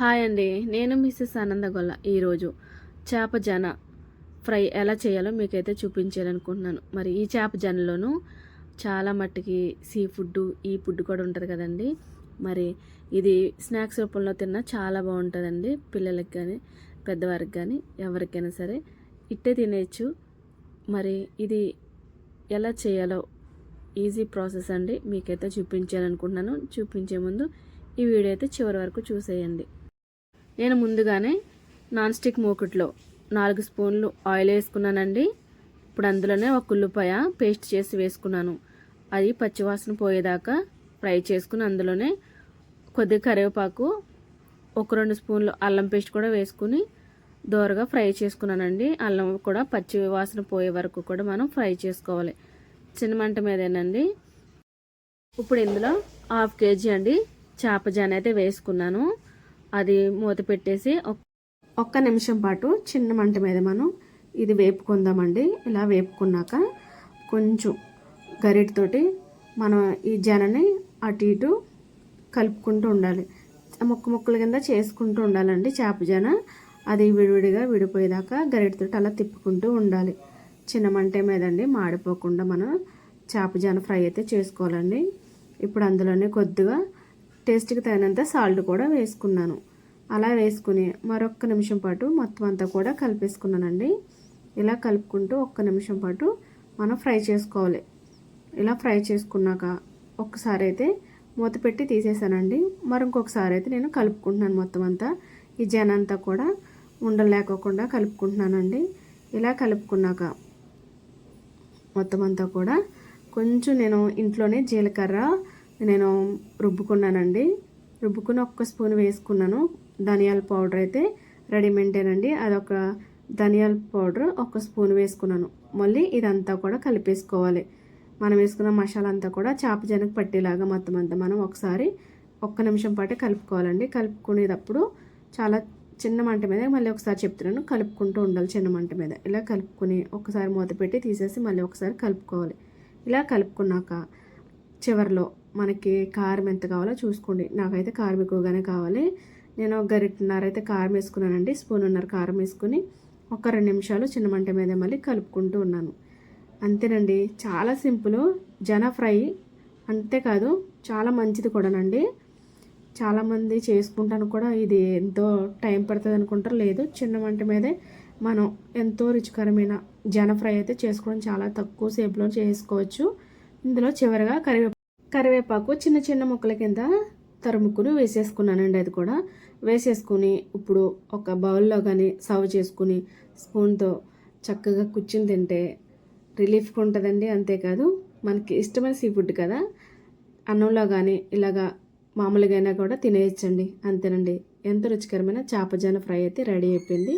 Hi అండి. నేను missus ఆనందగొల్ల ఈరోజు చేప జన ఫ్రై ఎలా చేయాలో మీకైతే చూపించాలనుకుంటున్నాను. మరి ఈ చేప జనలోనూ చాలా మట్టికి సీ ఫుడ్ ఈ ఫుడ్ కూడా ఉంటుంది కదండి. మరి ఇది స్నాక్స్ రూపంలో తిన్నా చాలా బాగుంటుందండి. పిల్లలకి కానీ పెద్దవారికి కానీ ఎవరికైనా సరే ఇట్టే తినేయచ్చు. మరి ఇది ఎలా చేయాలో ఈజీ ప్రాసెస్ అండి. మీకైతే చూపించాలనుకుంటున్నాను. చూపించే ముందు ఈ వీడియో అయితే చివరి వరకు చూసేయండి. నేను ముందుగానే నాన్ స్టిక్ మూకుట్లో నాలుగు స్పూన్లు ఆయిల్ వేసుకున్నానండి. ఇప్పుడు అందులోనే ఒక ఉల్లిపాయ పేస్ట్ చేసి వేసుకున్నాను. అది పచ్చివాసన పోయేదాకా ఫ్రై చేసుకుని అందులోనే కొద్ది కరివేపాకు ఒక రెండు స్పూన్లు అల్లం పేస్ట్ కూడా వేసుకుని దోరగా ఫ్రై చేసుకున్నానండి. అల్లం కూడా పచ్చి వాసన పోయే వరకు కూడా మనం ఫ్రై చేసుకోవాలి. చిన్న మంట మీదేనండి. ఇప్పుడు ఇందులో హాఫ్ కేజీ అండి చేప జాన్ అయితే వేసుకున్నాను. అది మూత పెట్టేసి ఒక్క నిమిషం పాటు చిన్న మంట మీద మనం ఇది వేపుకుందామండి. ఇలా వేపుకున్నాక కొంచెం గరిటతోటి మనం ఈ జనని అటు ఇటు కలుపుకుంటూ ఉండాలి. ముక్క ముక్కల కింద చేసుకుంటూ ఉండాలండి చేప జన. అది విడివిడిగా విడిపోయేదాకా గరిటతోటి అలా తిప్పుకుంటూ ఉండాలి. చిన్న మంటే మీదండి మాడిపోకుండా మనం చేప జన ఫ్రై అయితే చేసుకోవాలండి. ఇప్పుడు అందులోనే కొద్దిగా టేస్ట్కి తగినంత సాల్ట్ కూడా వేసుకున్నాను. అలా వేసుకుని మరొక్క నిమిషం పాటు మొత్తం అంతా కూడా కలిపేసుకున్నానండి. ఇలా కలుపుకుంటూ ఒక్క నిమిషం పాటు మనం ఫ్రై చేసుకోవాలి. ఇలా ఫ్రై చేసుకున్నాక ఒక్కసారి అయితే మూత పెట్టి తీసేసానండి. మరి ఇంకొకసారి అయితే నేను కలుపుకుంటున్నాను మొత్తం అంతా. ఈ జనంతా కూడా ఉండలేకోకుండా కలుపుకుంటున్నానండి. ఇలా కలుపుకున్నాక మొత్తం అంతా కూడా కొంచెం నేను ఇంట్లోనే జీలకర్ర నేను రుబ్బుకున్నానండి. రుబ్బుకుని ఒక్క స్పూన్ వేసుకున్నాను. ధనియాల పౌడర్ అయితే రెడీమేడేనండి అదొక ధనియాల పౌడర్ ఒక స్పూన్ వేసుకున్నాను. మళ్ళీ ఇదంతా కూడా కలిపేసుకోవాలి. మనం వేసుకున్న మసాలా అంతా కూడా చేప జనకు పట్టేలాగా మొత్తం అంతా మనం ఒకసారి ఒక్క నిమిషం పాటే కలుపుకోవాలండి. కలుపుకునేటప్పుడు చాలా చిన్న మంట మీద మళ్ళీ ఒకసారి చెప్తున్నాను. కలుపుకుంటూ ఉండాలి చిన్న మంట మీద. ఇలా కలుపుకొని ఒకసారి మూత పెట్టి తీసేసి మళ్ళీ ఒకసారి కలుపుకోవాలి. ఇలా కలుపుకున్నాక చివరిలో మనకి కారం ఎంత కావాలో చూసుకోండి. నాకైతే కారం ఎక్కువగానే కావాలి. నేను గరిటన్నర అయితే కారం వేసుకున్నానండి. స్పూన్ ఉన్నర కారం వేసుకుని ఒక రెండు నిమిషాలు చిన్న మంట మీద మళ్ళీ కలుపుకుంటూ ఉన్నాను. అంతేనండి. చాలా సింపుల్. జన ఫ్రై అంతేకాదు చాలా మంచిది కూడానండి. చాలామంది చేసుకుంటాను కూడా ఇది ఎంతో టైం పడుతుంది అనుకుంటారు. లేదు చిన్న మంట మీదే మనం ఎంతో రుచికరమైన జన ఫ్రై అయితే చేసుకోవడం చాలా తక్కువ సేపులో చేసుకోవచ్చు. ఇందులో చివరిగా కరివేపాకు కరివేపాకు చిన్న చిన్న ముక్కల కింద తరుముకుని వేసేసుకున్నానండి అది కూడా. వేసేసుకుని ఇప్పుడు ఒక బౌల్లో కానీ సర్వ్ చేసుకుని స్పూన్తో చక్కగా కూర్చుని తింటే రిలీఫ్గా ఉంటుందండి అంతేకాదు మనకి ఇష్టమైన సీ ఫుడ్ కదా. అన్నంలో కానీ ఇలాగా మామూలుగా కూడా తినేయచ్చండి అంతేనండి. ఎంత రుచికరమైన చేపజాన ఫ్రై అయితే రెడీ అయిపోయింది.